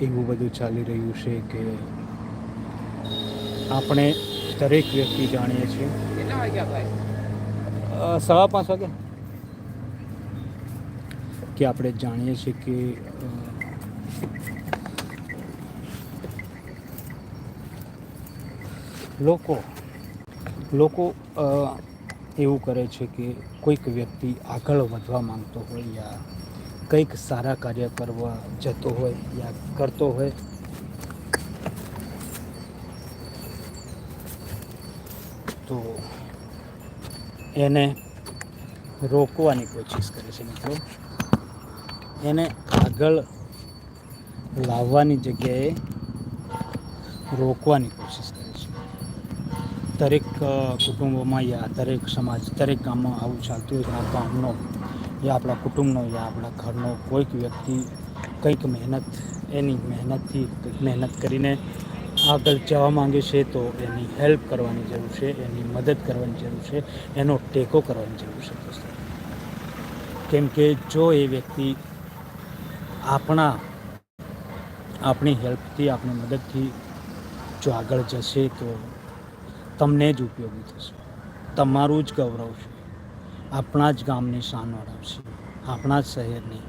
એવું બધું ચાલી રહ્યું છે કે આપણે દરેક વ્યક્તિ જાણીએ છીએ. કેટલા વાગ્યા ભાઈ? સવા પાંચ વાગે. કે આપણે જાણીએ છીએ કે લોકો લોકો એવું કરે છે કે કોઈક વ્યક્તિ આગળ વધવા માંગતો હોય યા કંઈક સારા કાર્ય કરવા જતો હોય યા કરતો હોય. તો એને રોકવાની કોશિશ કરે છે મિત્રો. એને આગળ લાવવાની જગ્યાએ રોકવાની કોશિશ કરે છે. દરેક કુટુંબોમાં યા દરેક સમાજ, દરેક ગામમાં આવું ચાલતું હોય આ ગામનો યા આપણા કુટુંબનો યા આપણા ઘરનો કોઈક વ્યક્તિ કંઈક મહેનત, એની મહેનતથી મહેનત કરીને આગળ જવા માંગે છે, તો એની હેલ્પ કરવાની જરૂર છે, એની મદદ કરવાની જરૂર છે, એનો ટેકો કરવાની જરૂર છે. દોસ્તો કેમ કે જો એ વ્યક્તિ આપણા, આપણી હેલ્પથી, આપણી મદદથી જો આગળ જશે, તો તમને જ ઉપયોગી થશે. તમારું જ ગૌરવ છે. આપણા જ ગામની શાન વળાવશે આપણા જ શહેરની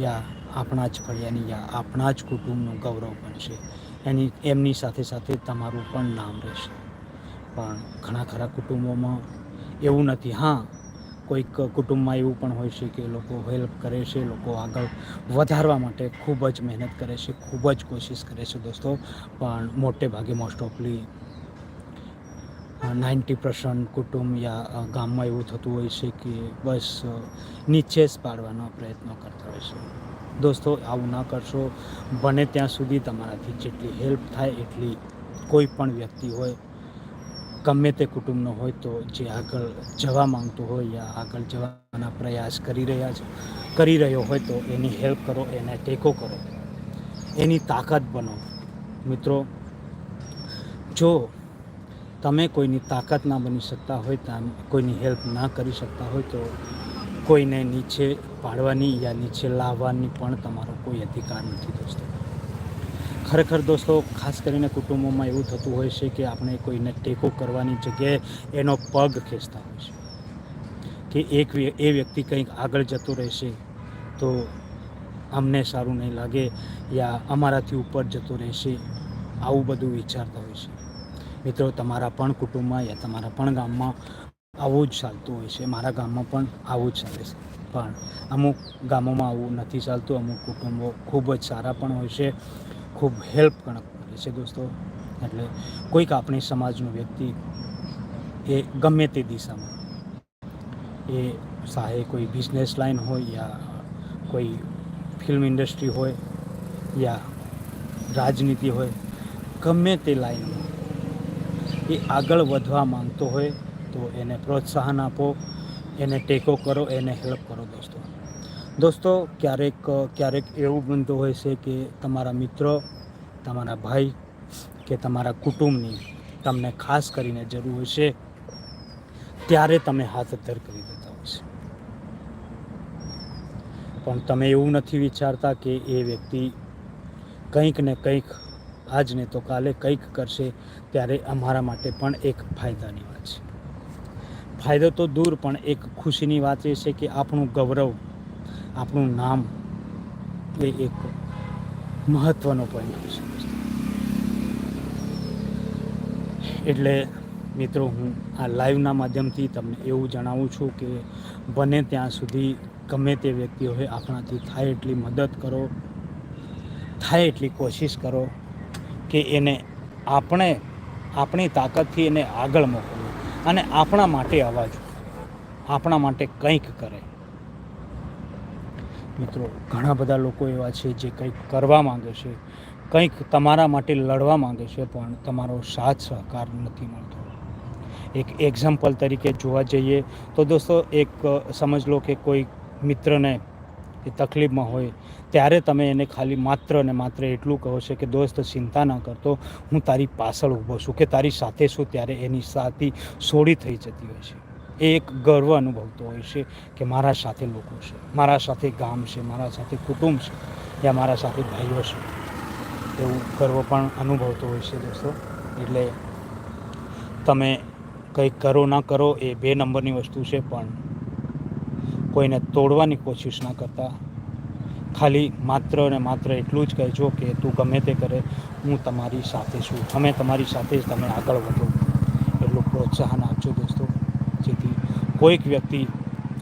યા આપણા જ ફળિયાની યા આપણા જ કુટુંબનું ગૌરવ બનશે. એની, એમની સાથે સાથે તમારું પણ નામ રહેશે. પણ ઘણા ખરા કુટુંબોમાં એવું નથી. હા, કોઈક કુટુંબમાં એવું પણ હોય છે કે લોકો હેલ્પ કરે છે, લોકો આગળ વધારવા માટે ખૂબ જ મહેનત કરે છે, ખૂબ જ કોશિશ કરે છે દોસ્તો. પણ મોટે ભાગે મોસ્ટ ઓફલી નાઇન્ટી પર્સન્ટ કુટુંબ યા ગામમાં એવું થતું હોય છે કે બસ નીચે જ પાડવાનો પ્રયત્ન કરતા હોય છે. દોસ્તો, આવું ના કરશો. બને ત્યાં સુધી તમારાથી જેટલી હેલ્પ થાય એટલી કોઈ પણ વ્યક્તિ હોય, ગમે તે કુટુંબનો હોય તો જે આગળ જવા માંગતો હોય યા આગળ જવાના પ્રયાસ કરી રહ્યા છે, કરી રહ્યો હોય તો એની હેલ્પ કરો, એને ટેકો કરો. એની તાકાત બનો. મિત્રો, જો તમે કોઈની તાકાત ના બની શકતા હોય ત્યાં કોઈની હેલ્પ ના કરી શકતા હોય, તો કોઈને નીચે પાડવાની યા નીચે લાવવાની પણ તમારો કોઈ અધિકાર નથી દોસ્તો. ખરેખર દોસ્તો, ખાસ કરીને કુટુંબોમાં એવું થતું હોય છે કે આપણે કોઈને ટેકો કરવાની જગ્યાએ એનો પગ ખેંચતા હોય છે. કે એક એ વ્યક્તિ કંઈક આગળ જતો રહેશે, તો અમને સારું નહીં લાગે, યા અમારાથી ઉપર જતો રહેશે, આવું બધું વિચારતા હોય છે. મિત્રો, તમારા પણ કુટુંબમાં યા તમારા પણ ગામમાં આવું જ ચાલતું હોય છે. મારા ગામમાં પણ આવું જ ચાલે છે. પણ અમુક ગામોમાં આવું નથી ચાલતું. અમુક કુટુંબો ખૂબ જ સારા પણ હોય છે. ખૂબ હેલ્પ પણ કરે છે દોસ્તો. એટલે કોઈક આપણી સમાજનો વ્યક્તિ એ ગમે તે દિશામાં એ ચાહે કોઈ બિઝનેસ લાઈન હોય યા કોઈ ફિલ્મ ઇન્ડસ્ટ્રી હોય યા રાજનીતિ હોય, ગમે તે લાઈનમાં એ આગળ વધવા માંગતો હોય તો એને પ્રોત્સાહન આપો, એને ટેકો કરો, એને હેલ્પ કરો દોસ્તો. દોસ્તો, ક્યારેક ક્યારેક એવું બનતું હોય છે કે તમારા મિત્રો, તમારા ભાઈ કે તમારા કુટુંબની તમને ખાસ કરીને જરૂર હોય છે, ત્યારે તમે હાથ ધર કરી દેતા હોય છે. પણ તમે એવું નથી વિચારતા કે એ વ્યક્તિ કંઈક ને કંઈક આજ ને તો કાલે કંઈક કરશે ત્યારે અમારા માટે પણ એક ફાયદાની વાત છે. ફાયદો તો દૂર, પણ એક ખુશીની વાત એ છે કે આપણું ગૌરવ, આપણું નામ એ એક મહત્ત્વનો પોઈન્ટ છે. એટલે મિત્રો, હું આ લાઈવના માધ્યમથી તમને એવું જણાવું છું કે બને ત્યાં સુધી ગમે તે વ્યક્તિ હોય, આપણાથી થાય એટલી મદદ કરો, થાય એટલી કોશિશ કરો કે એને આપણે, આપણી તાકાતથી એને આગળ મોકલવું અને આપણા માટે અવાજ, આપણા માટે કંઈક કરે. મિત્રો, ઘણા બધા લોકો એવા છે જે કંઈક કરવા માંગે છે, કંઈક તમારા માટે લડવા માંગે છે, પણ તમારો સાથ સહકાર નથી મળતો. એક એક્ઝામ્પલ તરીકે જોવા જઈએ તો દોસ્તો, એક સમજ લો કે કોઈ મિત્રને એ તકલીફમાં હોય ત્યારે તમે એને ખાલી માત્ર ને માત્ર એટલું કહો છો કે દોસ્ત, ચિંતા ના કરતો હું તારી પાછળ ઊભો છું કે તારી સાથે છું ત્યારે એની સાથી સોડી થઈ જતી હોય છે. એ એક ગર્વ અનુભવતો હોય છે કે મારા સાથે લોકો છે, મારા સાથે ગામ છે, મારા સાથે કુટુંબ છે, યા મારા સાથે ભાઈઓ છે. એવું ગર્વ પણ અનુભવતો હોય છે દોસ્તો. એટલે તમે કંઈ કરો ના કરો એ બે નંબરની વસ્તુ છે, પણ કોઈને તોડવાની કોશિશ ના કરતા. ખાલી માત્ર ને માત્ર એટલું જ કહેજો કે તું ગમે તે કરે, હું તમારી સાથે છું. અમે તમારી સાથે જ તમે આગળ વધો. એટલું પ્રોત્સાહન આપજો દોસ્તો. જેથી કોઈક વ્યક્તિ,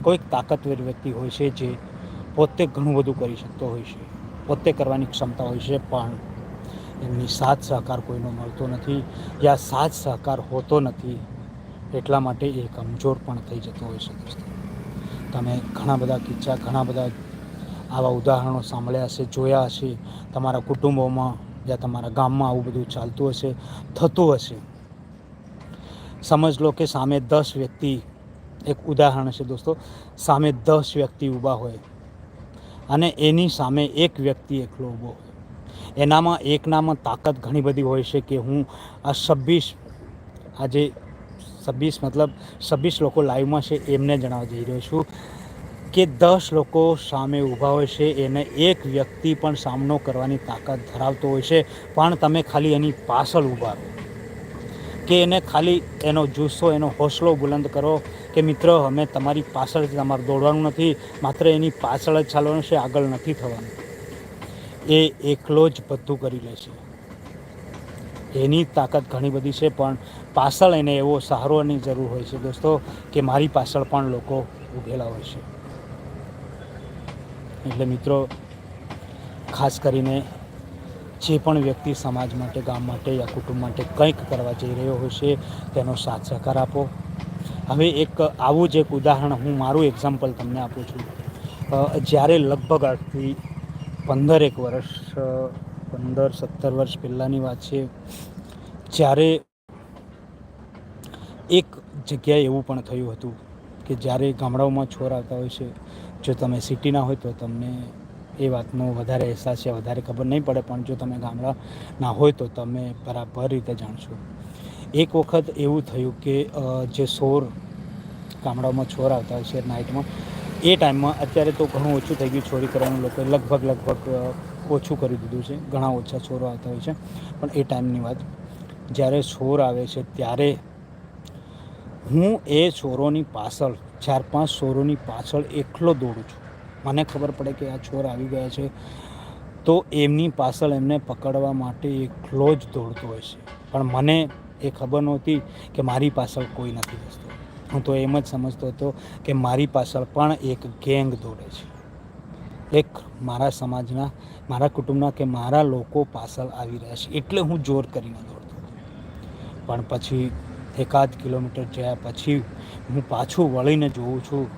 કોઈક તાકતવર વ્યક્તિ હોય છે જે પોતે ઘણું બધું કરી શકતો હોય છે. પોતે કરવાની ક્ષમતા હોય છે, પણ એમની સાથ સહકાર કોઈનો મળતો નથી યા સાથ સહકાર હોતો નથી, એટલા માટે એ કમજોર પણ થઈ જતો હોય છે દોસ્તો. તમે ઘણા બધા કિસ્સા, ઘણા બધા આવા ઉદાહરણો સાંભળ્યા હશે, જોયા હશે, તમારા કુટુંબોમાં જ્યાં તમારા ગામમાં આવું બધું ચાલતું હશે, થતું હશે. સમજ લો કે સામે દસ વ્યક્તિ, એક ઉદાહરણ છે દોસ્તો, સામે દસ વ્યક્તિ ઊભા હોય અને એની સામે એક વ્યક્તિ એકલો ઊભો હોય. એનામાં એકનામાં તાકાત ઘણી બધી હોય છે કે હું આ છવ્વીસ, આજે છવ્વીસ મતલબ છવ્વીસ લોકો લાઈવમાં છે એમને જણાવવા જઈ રહ્યો છું. કે દસ લોકો સામે ઊભા હોય છે, એને એક વ્યક્તિ પણ સામનો કરવાની તાકાત ધરાવતો હોય છે. પણ તમે ખાલી એની પાછળ ઊભા રહો. કે એને ખાલી એનો જુસ્સો, એનો હોસલો બુલંદ કરો કે મિત્ર, અમે તમારી પાછળ જ તમારે દોડવાનું નથી, માત્ર એની પાછળ જ ચાલવાનું છે, આગળ નથી થવાનું. એ એકલો જ બધું કરી લે છે. એની તાકાત ઘણી બધી છે, પણ પાછળ એને એવો સહારોની જરૂર હોય છે. દોસ્તો, કે મારી પાછળ પણ લોકો ઊભેલા હોય છે. એટલે મિત્રો, ખાસ કરીને જે પણ વ્યક્તિ સમાજ માટે, ગામ માટે યા કુટુંબ માટે કંઈક કરવા જઈ રહ્યો હોય છે, તેનો સાથ સહકાર આપો. હવે એક આવું જ એક ઉદાહરણ હું મારું એક્ઝામ્પલ તમને આપું છું. જ્યારે લગભગ આજથી પંદર એક વર્ષ પંદર સત્તર વર્ષ પહેલાંની વાત છે, જ્યારે એક જગ્યાએ એવું પણ થયું હતું. કે જ્યારે ગામડાઓમાં છોર આવતા હોય છે, જો તમે સિટીના હોય તો તમને એ વાતનો વધારે અહેસાસ છે વધારે ખબર નહીં પડે, પણ જો તમે ગામડાના હોય તો તમે બરાબર રીતે જાણશો. એક વખત એવું થયું કે જે સોર ગામડાઓમાં છોર આવતા હોય છે નાઇટમાં, એ ટાઈમમાં અત્યારે તો ઘણું ઓછું થઈ ગયું ચોરી કરવાનું લોકોએ લગભગ લગભગ ઓછું કરી દીધું છે, ઘણા ઓછા ચોરો આવતા હોય છે, પણ એ ટાઈમની વાત. જ્યારે ચોર આવે છે ત્યારે હું એ છોરોની પાછળ, ચાર પાંચ છોરોની પાછળ એકલો દોડું છું. મને ખબર પડે કે આ છોર આવી ગયા છે. તો એમની પાછળ એમને પકડવા માટે એકલો જ દોડતો હોય છે. પણ મને એ ખબર નહોતી કે મારી પાછળ કોઈ નથી દોસ્તો હું તો એમ જ સમજતો હતો કે મારી પાછળ પણ એક ગેંગ દોડે છે. એક મારા સમાજના, મારા કુટુંબના કે મારા લોકો પાછળ આવી રહ્યા છે. એટલે હું જોર કરીને દોડતો પણ પછી એકાદ કિલોમીટર જયા પછી હું પાછું વળીને જોઉં છું,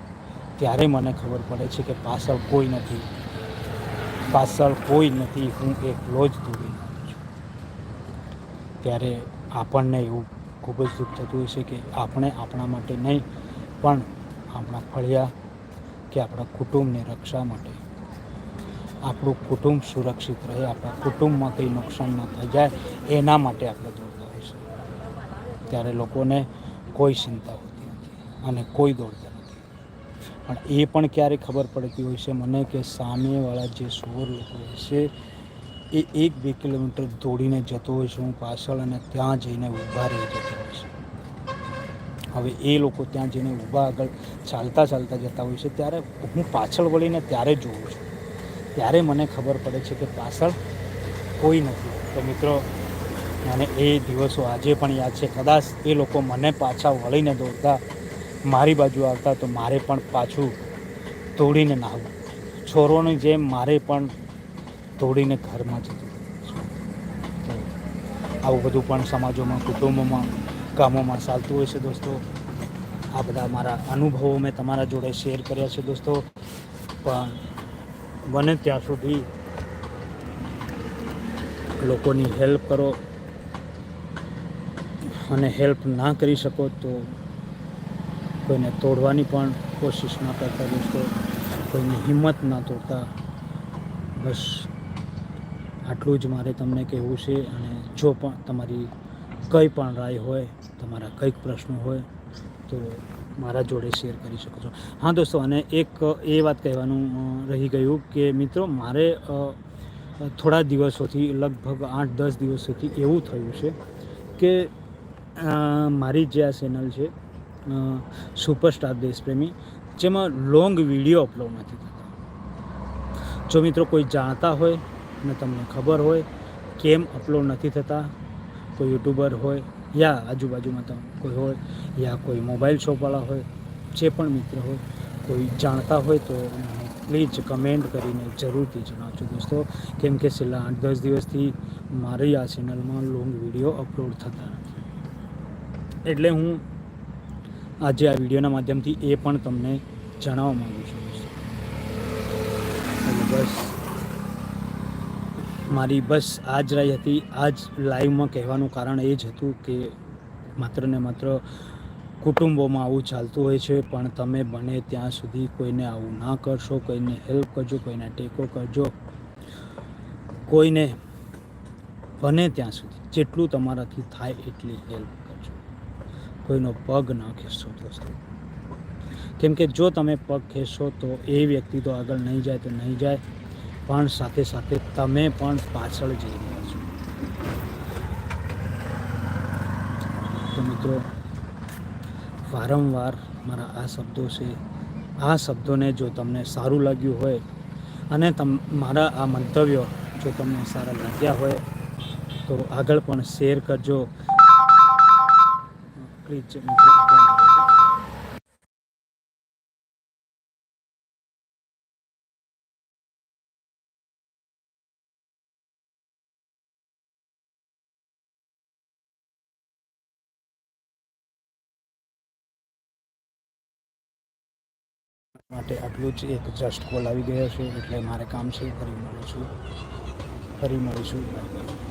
ત્યારે મને ખબર પડે છે કે પાછળ કોઈ નથી. પાછળ કોઈ નથી, હું એકલો જ રહ્યો છું. ત્યારે આપણને એવું ખૂબ જ દુઃખ થતું હોય છે કે આપણે આપણા માટે નહીં, પણ આપણા ફળિયા કે આપણા કુટુંબની રક્ષા માટે. આપણું કુટુંબ સુરક્ષિત રહે, આપણા કુટુંબમાં કંઈ નુકસાન ન થઈ જાય, એના માટે આપણે ત્યારે લોકોને કોઈ ચિંતા હોતી નથી અને કોઈ દોડતા નથી. પણ એ પણ ક્યારે ખબર પડતી હોય છે મને કે સામેવાળા જે સોર લોકો હોય છે, એ એક બે કિલોમીટર દોડીને જતો હોય છે, હું પાછળ અને ત્યાં જઈને ઊભા રહી જતો હોય છે. હવે એ લોકો ત્યાં જઈને ઊભા આગળ ચાલતા ચાલતા જતા હોય છે, ત્યારે હું પાછળ વળીને ત્યારે જોઉં છું. ત્યારે મને ખબર પડે છે કે પાછળ કોઈ નથી. તો મિત્રો મને એ દિવસો આજે પણ યાદ છે. કદાચ એ લોકો મને પાછા વળીને દોડતા મારી બાજુ આવતા તો મારે પણ પાછું તોડીને નાહવું. છોરોની જેમ મારે પણ તોડીને ઘરમાં જતું આવું બધું પણ સમાજોમાં, કુટુંબોમાં, ગામોમાં ચાલતું હોય છે દોસ્તો. આ બધા મારા અનુભવો મેં તમારા જોડે શેર કર્યા છે દોસ્તો. પણ બને ત્યાં સુધી લોકોની હેલ્પ કરો. અને હેલ્પ ના કરી શકો તો કોઈને તોડવાની પણ કોશિશ ના કરતા દોસ્તો. કોઈની હિંમત ના તોડતા. બસ આટલું જ મારે તમને કહેવું છે અને જો પણ તમારી કંઈ પણ રાય હોય, તમારા કંઈક પ્રશ્નો હોય, તો મારા જોડે શેર કરી શકો છો. હા દોસ્તો, અને એક એ વાત કહેવાનું રહી ગયું કે મિત્રો, મારે થોડા દિવસોથી, લગભગ આઠ દસ દિવસોથી એવું થયું છે કે મારી જે આ ચેનલ છે સુપરસ્ટાર દેશપ્રેમી, જેમાં લોંગ વીડિયો અપલોડ નથી થતા. જો મિત્રો કોઈ જાણતા હોય અને તમને ખબર હોય કેમ અપલોડ નથી થતા, કોઈ યુટ્યુબર હોય યા આજુબાજુમાં તમે કોઈ હોય યા કોઈ મોબાઈલ શોપવાળા હોય, જે પણ મિત્ર હોય, કોઈ જાણતા હોય તો પ્લીઝ કમેન્ટ કરીને જરૂરથી જણાવજો દોસ્તો. કેમ કે છેલ્લા આઠ દસ દિવસથી મારી આ ચેનલમાં લોંગ વીડિયો અપલોડ થતા નથી. એટલે હું આજે આ વિડીયોના માધ્યમથી એ પણ તમને જણાવવા માગું છું. બસ, મારી બસ આ જ રહી હતી. આ જ લાઈવમાં કહેવાનું કારણ એ જ હતું કે માત્ર ને માત્ર કુટુંબોમાં આવું ચાલતું હોય છે, પણ તમે બને ત્યાં સુધી કોઈને આવું ના કરશો, કોઈને હેલ્પ કરજો, કોઈને ટેકો કરજો. કોઈને બને ત્યાં સુધી. જેટલું તમારાથી થાય એટલી હેલ્પ કોઈનો પગ ના ખેંચશો દોસ્તો. કેમ કે જો તમે પગ ખેંચશો તો એ વ્યક્તિ તો આગળ નહીં જાય તો નહીં જાય, પણ સાથે સાથે તમે પણ પાછળ જઈ રહ્યા છો. તો મિત્રો, વારંવાર મારા આ શબ્દો છે, આ શબ્દોને જો તમને સારું લાગ્યું હોય અને તમ, મારા આ મંતવ્યો જો તમને સારા લાગ્યા હોય, તો આગળ પણ શેર કરજો. પ્લીઝ મિત્રો માટે આટલું જ એક જસ્ટ કોલ આવી ગયો છે, એટલે મારે કામ છે, ફરી મળીશું. ફરી મળીશું. Bye bye